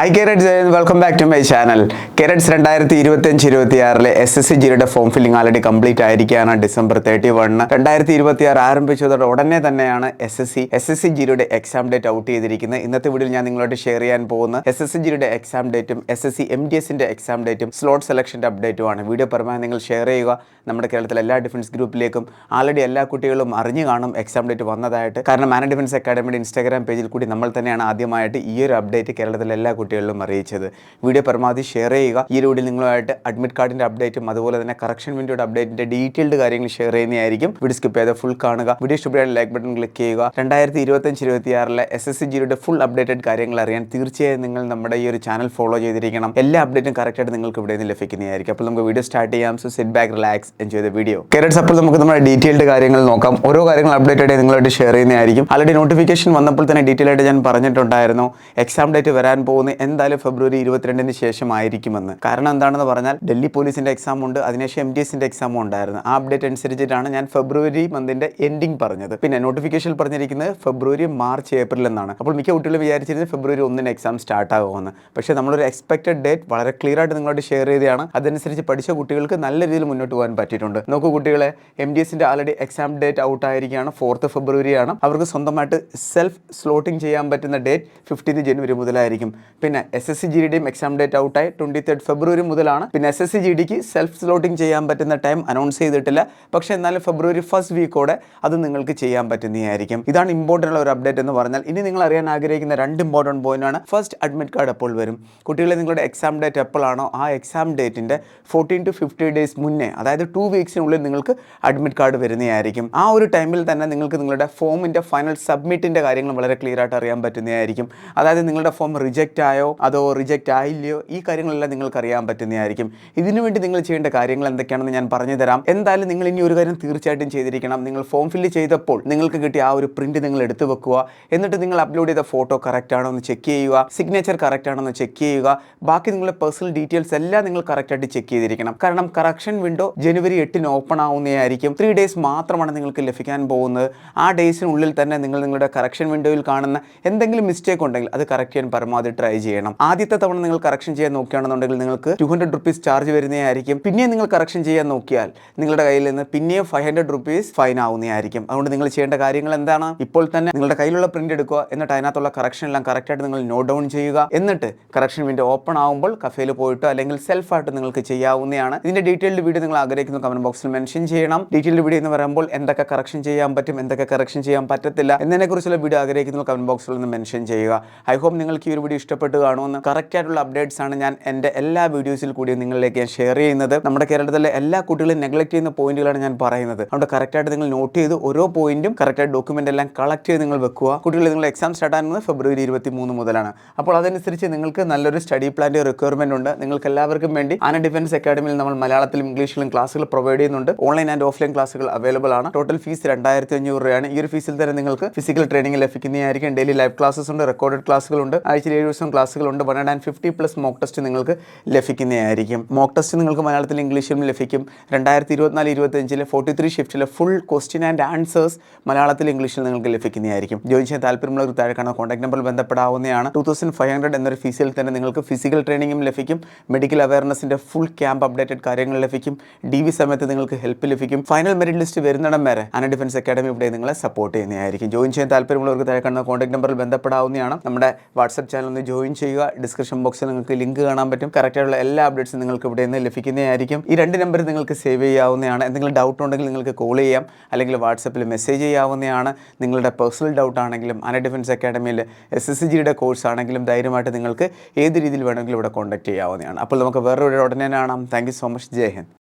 Hi carrots welcome back to my channel carrots രണ്ടായിരത്തി ഇരുപത്തിയഞ്ച് ഇരുപത്തിയാറിലെ എസ് എസ് സി ജിയുടെ ഫോം ഫില്ലിംഗ് ആൾറെഡി കംപ്ലീറ്റ് ആയിരിക്കുകയാണ് ഡിസംബർ തേർട്ടി വണ്ണ് രണ്ടായിരത്തി ഇരുപത്തി ആറ് ആരംഭിച്ചതോടെ ഉടനെ തന്നെയാണ് S S C S S C ജിയുടെ എക്സാം ഡേറ്റ് ഔട്ട് ചെയ്തിരിക്കുന്നത്. ഇന്നത്തെ വീഡിയോയിൽ ഞാൻ നിങ്ങളോട് ഷെയർ ചെയ്യാൻ പോകുന്ന എസ് എസ് സി ജിയുടെ എക്സാം ഡേറ്റും S S C M D എസിന്റെ എക്സാം ഡേറ്റും സ്ലോട്ട് സെലക്ഷന്റെ അപ്ഡേറ്റുമാണ് വീഡിയോ പരമാവധി നിങ്ങൾ ഷെയർ ചെയ്യുക. നമ്മുടെ കേരളത്തിലെ എല്ലാ ഡിഫൻസ് ഗ്രൂപ്പിലേക്കും ആൾറെഡി എല്ലാ കുട്ടികളും അറിഞ്ഞു കാണും എക്സാം ഡേറ്റ് വന്നതായിട്ട്. കാരണം മാന ഡിഫൻസ് അക്കാഡമിയുടെ ഇൻസ്റ്റാഗ്രാം പേജിൽ കൂടി നമ്മൾ തന്നെയാണ് ആദ്യമായിട്ട് ഈ ഒരു അപ്ഡേറ്റ് കേരളത്തിലെ എല്ലാ കുട്ടികളിലും അറിയിച്ചത്. വീഡിയോ പരമാവധി ഷെയർ ചെയ്യുക. ഈ വീഡിയോ നിങ്ങളുമായിട്ട് അഡ്മിറ്റ് കാർഡിന്റെ അപ്ഡേറ്റും അതുപോലെ തന്നെ കറക്ഷൻ വിൻഡോയുടെ അപ്ഡേറ്റിന്റെ ഡീറ്റെയിൽഡ് കാര്യങ്ങൾ ഷെയർ ചെയ്യുന്നതായിരിക്കും. വീഡിയോ സ്കിപ്പ് ചെയ്ത് ഫുൾ കാണുക. വീഡിയോ ഇഷ്ടപ്പെടാൻ ലൈക്ക് ബട്ടൺ ക്ലിക്ക് ചെയ്യുക. രണ്ടായിരത്തി ഇരുപത്തഞ്ച് ഇരുപത്തിയാറിലെ എസ് എസ് സി ജിയുടെ ഫുൾ അപ്ഡേറ്റഡ് കാര്യങ്ങൾ അറിയാൻ തീർച്ചയായും നിങ്ങൾ നമ്മുടെ ഈ ഒരു ചാനൽ ഫോളോ ചെയ്തിരിക്കണം. എല്ലാ അപ്ഡേറ്റും കറക്റ്റായിട്ട് നിങ്ങൾക്ക് ഇവിടെ നിന്ന് ലഭിക്കുന്നതായിരിക്കും. അപ്പോൾ നമുക്ക് വീഡിയോ സ്റ്റാർട്ട് ചെയ്യാം. So sit back relax enjoy the video കേരളത്തിൽ അപ്പോൾ നമുക്ക് നമ്മുടെ ഡീറ്റെയിൽഡ് കാര്യങ്ങൾ നോക്കാം. ഓരോ കാര്യങ്ങൾ അപ്ഡേറ്റഡ് നിങ്ങളായിട്ട് ഷെയർ ചെയ്യുന്നതായിരിക്കും. ആൾറെഡി നോട്ടിഫിക്കേഷൻ വന്നപ്പോൾ തന്നെ ഡീറ്റെയിൽ ആയിട്ട് ഞാൻ പറഞ്ഞിട്ടുണ്ടായിരുന്നു. എക്സാം ഡേറ്റ് വരാൻ പോകുന്ന എന്തായാലും ഫെബ്രുവരി ഇരുപത്തിരണ്ടിന് ശേഷമായിരിക്കുമെന്ന്. കാരണം എന്താണെന്ന് പറഞ്ഞാൽ ഡൽഹി പോലീസിന്റെ എക്സാം ഉണ്ട് അതിനുശേഷം എം ഡി എസിന്റെ എക്സാമും ഉണ്ടായിരുന്നു. ആ അപ്ഡേറ്റ് അനുസരിച്ചിട്ടാണ് ഞാൻ ഫെബ്രുവരി മന്തിന്റെ എൻഡിങ് പറഞ്ഞത്. പിന്നെ നോട്ടിഫിക്കേഷൻ പറഞ്ഞിരിക്കുന്നത് ഫെബ്രുവരി മാർച്ച് ഏപ്രിൽ എന്നാണ്. അപ്പോൾ മിക്ക കുട്ടികളും വിചാരിച്ചിരുന്നത് ഫെബ്രുവരി ഒന്നിന് എക്സാം സ്റ്റാർട്ട് ആകുമെന്ന്. പക്ഷേ നമ്മളൊരു എക്സ്പെക്റ്റഡ് ഡേറ്റ് വളരെ ക്ലിയർ ആയിട്ട് നിങ്ങളോട് ഷെയർ ചെയ്തതാണ്. അതനുസരിച്ച് പഠിച്ച കുട്ടികൾക്ക് നല്ല രീതിയിൽ മുന്നോട്ട് പോകാൻ പറ്റിയിട്ടുണ്ട്. നോക്കൂ കുട്ടികളെ എം ഡി എസിന്റെ ആൾറെഡി എക്സാം ഡേറ്റ് ഔട്ട് ആയിരിക്കുകയാണ്. ഫോർത്ത് ഫെബ്രുവരിയാണ്. അവർക്ക് സ്വന്തമായിട്ട് സെൽഫ് സ്ലോട്ടിംഗ് ചെയ്യാൻ പറ്റുന്ന ഡേറ്റ് ഫിഫ്റ്റീൻത് ജനുവരി മുതലായിരിക്കും. പിന്നെ എസ് എസ് സി ജി ഡിയും എക്സാം ഡേറ്റ് ഔട്ടായി ട്വന്റി തേർഡ് ഫെബ്രുവരി മുതലാണ്. പിന്നെ എസ് എസ് സി ജി ഡിക്ക് സെൽഫ് സ്ലോട്ടിംഗ് ചെയ്യാൻ പറ്റുന്ന ടൈം അനൗൺസ് ചെയ്തിട്ടില്ല. പക്ഷേ എന്നാലും ഫെബ്രുവരി ഫസ്റ്റ് വീക്കോടെ അത് നിങ്ങൾക്ക് ചെയ്യാൻ പറ്റുന്നതായിരിക്കും. ഇതാണ് ഇമ്പോർട്ടന്റ് ഉള്ള ഒരു അപ്ഡേറ്റ് എന്ന് പറഞ്ഞാൽ ഇനി നിങ്ങൾ അറിയാൻ ആഗ്രഹിക്കുന്ന രണ്ട് ഇമ്പോർട്ടന്റ് പോയിന്റ് ആണ്. ഫസ്റ്റ് അഡ്മിറ്റ് കാർഡ് എപ്പോൾ വരും? കുട്ടികളെ നിങ്ങളുടെ എക്സാം ഡേറ്റ് എപ്പോഴാണോ ആ എക്സാം ഡേറ്റിന്റെ ഫോർട്ടീൻ ടു ഫിഫ്റ്റി ഡേയ്സ് മുന്നേ അതായത് ടു വീക്സിനുള്ളിൽ നിങ്ങൾക്ക് അഡ്മിറ്റ് കാർഡ് വരുന്നതായിരിക്കും. ആ ഒരു ടൈമിൽ തന്നെ നിങ്ങൾക്ക് നിങ്ങളുടെ ഫോമിന്റെ ഫൈനൽ സബ്മിറ്റിന്റെ കാര്യങ്ങൾ വളരെ ക്ലിയർ ആയിട്ട് അറിയാൻ പറ്റുന്നതായിരിക്കും. അതായത് നിങ്ങളുടെ ഫോം റിജക്റ്റ് ആയോ? അതോ റിജക്റ്റ് ആയില്ലയോ? ഈ കാര്യങ്ങളെല്ലാം നിങ്ങൾക്ക് അറിയാൻ പറ്റുന്നതായിരിക്കും. ഇതിനുവേണ്ടി നിങ്ങൾ ചെയ്യേണ്ട കാര്യങ്ങൾ എന്തൊക്കെയാണെന്ന് ഞാൻ പറഞ്ഞു തരാം. എന്തായാലും നിങ്ങൾ ഇനി ഒരു കാര്യം തീർച്ചയായിട്ടും ചെയ്തിരിക്കണം. നിങ്ങൾ ഫോം ഫില്ല് ചെയ്തപ്പോൾ നിങ്ങൾക്ക് കിട്ടിയ ആ ഒരു പ്രിന്റ് നിങ്ങൾ എടുത്തു വെക്കുക. എന്നിട്ട് നിങ്ങൾ അപ്ലോഡ് ചെയ്ത ഫോട്ടോ കറക്റ്റ് ആണോ എന്ന് ചെക്ക് ചെയ്യുക. സിഗ്നേച്ചർ കറക്റ്റ് ആണോ എന്ന് ചെക്ക് ചെയ്യുക. ബാക്കി നിങ്ങളുടെ പേഴ്സണൽ ഡീറ്റെയിൽസ് എല്ലാം നിങ്ങൾ കറക്റ്റായിട്ട് ചെക്ക് ചെയ്തിരിക്കണം. കാരണം കറക്ഷൻ വിൻഡോ ജനുവരി എട്ടിന് ഓപ്പൺ ആവുന്നതായിരിക്കും. ത്രീ ഡേയ്സ് മാത്രമാണ് നിങ്ങൾക്ക് ലഭിക്കാൻ പോകുന്നത്. ആ ഡേയ്സിനുള്ളിൽ തന്നെ നിങ്ങൾ നിങ്ങളുടെ കറക്ഷൻ വിൻഡോയിൽ കാണുന്ന എന്തെങ്കിലും മിസ്റ്റേക്ക് ഉണ്ടെങ്കിൽ അത് കറക്റ്റ് ചെയ്യാൻ പരമാവധി ട്രൈ ചെയ്യണം. ആദ്യത്തെ തവണ നിങ്ങൾ കറക്ഷൻ ചെയ്യാൻ നോക്കുകയാണെന്നുണ്ടെങ്കിൽ നിങ്ങൾക്ക് ടു ഹൺഡ്രഡ് റുപ്പീസ് ചാർജ് വരുന്നതായിരിക്കും. പിന്നെ നിങ്ങൾ കറക്ഷൻ ചെയ്യാൻ നോക്കിയാൽ നിങ്ങളുടെ കയ്യിൽ നിന്ന് പിന്നെയും ഫൈവ് ഹൺഡ്രഡ് റുപ്പീസ് ഫൈൻ ആവുന്നതായിരിക്കും. അതുകൊണ്ട് നിങ്ങൾ ചെയ്യേണ്ട കാര്യങ്ങൾ എന്താണ്? ഇപ്പോൾ തന്നെ നിങ്ങളുടെ കയ്യിലുള്ള പ്രിന്റ് എടുക്കുക. എന്നിട്ട് അതിനകത്തുള്ള കറക്ഷൻ എല്ലാം കറക്റ്റായിട്ട് നിങ്ങൾ നോട്ട് ഡൗൺ ചെയ്യുക. എന്നിട്ട് കറക്ഷൻ വിൻഡോ ഓപ്പൺ ആവുമ്പോൾ കഫേയിൽ പോയിട്ടോ അല്ലെങ്കിൽ സെൽഫായിട്ട് നിങ്ങൾക്ക് ചെയ്യാവുന്നതാണ്. ഇതിന്റെ ഡീറ്റെയിൽഡ് വീഡിയോ നിങ്ങൾ ആഗ്രഹിക്കുന്ന കമന്റ് ബോക്സിൽ മെൻഷൻ ചെയ്യണം. ഡീറ്റെയിൽഡ് വീഡിയോ എന്ന് പറയുമ്പോൾ എന്തൊക്കെ കറക്ഷൻ ചെയ്യാൻ പറ്റും എന്തൊക്കെ കറക്ഷൻ ചെയ്യാൻ പറ്റത്തില്ല എന്നതിനെ കുറിച്ചുള്ള വീഡിയോ ആഗ്രഹിക്കുന്ന കമന്റ് ബോക്സിൽ നിന്ന് മെൻഷൻ ചെയ്യുക. ഐ ഹോപ്പ് നിങ്ങൾക്ക് ഈ ഒരു വീഡിയോ ഇഷ്ടപ്പെട്ട്. കാണുമെന്ന് കറക്റ്റ് ആയിട്ടുള്ള അപ്ഡേറ്റ്സ് ആണ് ഞാൻ എന്റെ എല്ലാ വീഡിയോസിൽ കൂടി നിങ്ങളിലേക്ക് ഞാൻ ഷെയർ ചെയ്യുന്നത്. നമ്മുടെ കേരളത്തിലെ എല്ലാ കുട്ടികളും നെഗ്ലക്ട് ചെയ്യുന്ന പോയിന്റുകളാണ് ഞാൻ പറയുന്നത്. അതുകൊണ്ട് കറക്റ്റായിട്ട് നിങ്ങൾ നോട്ട് ചെയ്ത് ഓരോ പോയിന്റും കറക്റ്റായിട്ട് ഡോക്യുമെന്റ് എല്ലാം കളക്ട് ചെയ്ത് നിങ്ങൾ വെക്കുക. കുട്ടികൾ നിങ്ങൾ എക്സാം സ്റ്റാർട്ട് ആകുന്നത് ഫെബ്രുവരി ഇരുപത്തി മൂന്ന് മുതലാണ്. അപ്പോൾ അതനുസരിച്ച് നിങ്ങൾക്ക് നല്ലൊരു സ്റ്റഡി പ്ലാന്റെ റിക്വയർമെന്റ് ഉണ്ട്. നിങ്ങൾക്ക് എല്ലാവർക്കും വേണ്ടി ആന ഡിഫൻസ് അക്കാഡമിയിൽ നമ്മൾ മലയാളത്തിലും ഇംഗ്ലീഷിലും ക്ലാസ്സുകൾ പ്രൊവൈഡ് ചെയ്യുന്നുണ്ട്. ഓൺലൈൻ ആൻഡ് ഓഫ്ലൈൻ ക്ലാസ്സുകൾ അവൈലബിൾ ആണ്. ടോട്ടൽ ഫീസ് രണ്ടായിരത്തി അഞ്ഞൂറ് രൂപയാണ്. ഈ ഒരു ഫീസിൽ തന്നെ നിങ്ങൾക്ക് ഫിസിക്കൽ ട്രെയിനിങ് ലഭിക്കുന്നതായിരിക്കും. ഡെയിലി ലൈവ് ക്ലാസ്സസ് ഉണ്ട് റെക്കോർഡഡ് ക്ലാസ്സുകളുണ്ട് ആഴ്ചയിൽ ഏഴ് ദിവസം ക്ലാസ്സുകളുണ്ട്. One hundred and fifty plus mock test നിങ്ങൾക്ക് ലഭിക്കുന്നതായിരിക്കും. മോക്ക് ടെസ്റ്റ് നിങ്ങൾക്ക് മലയാളത്തിലും ഇംഗ്ലീഷിലും ലഭിക്കും. രണ്ടായിരത്തി ഇരുപത്തിനാല് ഇരുപത്തഞ്ചിലെ ഫോർട്ടി ത്രീ ഷിഫ്റ്റിലെ ഫുൾ ക്വസ്റ്റ്യൻ ആൻഡ് ആൻസേഴ്സ് മലയാളത്തിലും ഇംഗ്ലീഷിലും നിങ്ങൾക്ക് ലഭിക്കുന്നതായിരിക്കും. ജോയിൻ ചെയ്യാൻ താല്പര്യമുള്ള താഴെ കാണുന്ന കോൺടാക്ട് നമ്പർ ബന്ധപ്പെടാവുന്നതാണ്. ടു തൗസൻഡ് ഫൈവ് ഹൺഡ്രഡ് എന്നൊരു ഫീസിൽ തന്നെ നിങ്ങൾക്ക് ഫിസിക്കൽ ട്രെയിനിങ്ങും ലഭിക്കും. മെഡിക്കൽ അവയർനെസ്സിന്റെ ഫുൾ ക്യാമ്പ് അപ്ഡേറ്റഡ് കാര്യങ്ങൾ ലഭിക്കും. ഡി വി സമയത്ത് നിങ്ങൾക്ക് ഹെൽപ്പ് ലഭിക്കും. ഫൈനൽ മെറിറ്റ് ലിസ്റ്റ് വരുന്നിടം വരെ അന ഡിഫൻസ് അക്കാഡമി ഇവിടെ നിങ്ങളെ സപ്പോർട്ട് ചെയ്യുന്നതായിരിക്കും. ജോയിൻ ചെയ്യാൻ താല്പര്യമുള്ളവർക്ക് താഴെ കാണുന്ന കോൺടാക്ട് നമ്പറിൽ ബന്ധപ്പെടാവുന്നതാണ്. നമ്മുടെ വാട്സപ്പ് ചാനൽ ഒന്ന് ജോയിൻ ചെയ്യുക. ഡിസ്ക്രിപ്ഷൻ ബോക്സിൽ നിങ്ങൾക്ക് ലിങ്ക് കാണാൻ പറ്റും. കറക്റ്റായിട്ടുള്ള എല്ലാ അപ്ഡേറ്റ്സും നിങ്ങൾക്ക് ഇവിടെ നിന്ന് ലഭിക്കുന്നതായിരിക്കും. ഈ രണ്ട് നമ്പർ നിങ്ങൾക്ക് സേവ് ചെയ്യാവുന്നതാണ്. എന്തെങ്കിലും ഡൗട്ട് ഉണ്ടെങ്കിൽ നിങ്ങൾക്ക് കോൾ ചെയ്യാം. അല്ലെങ്കിൽ വാട്സപ്പിൽ മെസ്സേജ് ചെയ്യാവുന്നതാണ്. നിങ്ങളുടെ പേഴ്സണൽ ഡൗട്ട് ആണെങ്കിലും അന ഡിഫൻസ് അക്കാഡമിയിൽ എസ് എസ് ജിയുടെ കോഴ്സ് ആണെങ്കിലും ധൈര്യമായിട്ട് നിങ്ങൾക്ക് ഏത് രീതിയിൽ വേണമെങ്കിലും ഇവിടെ കോൺടാക്ട് ചെയ്യാവുന്നതാണ്. അപ്പോൾ നമുക്ക് വേറൊരു ഉടനെ കാണാം. Thank so much Jai Hind.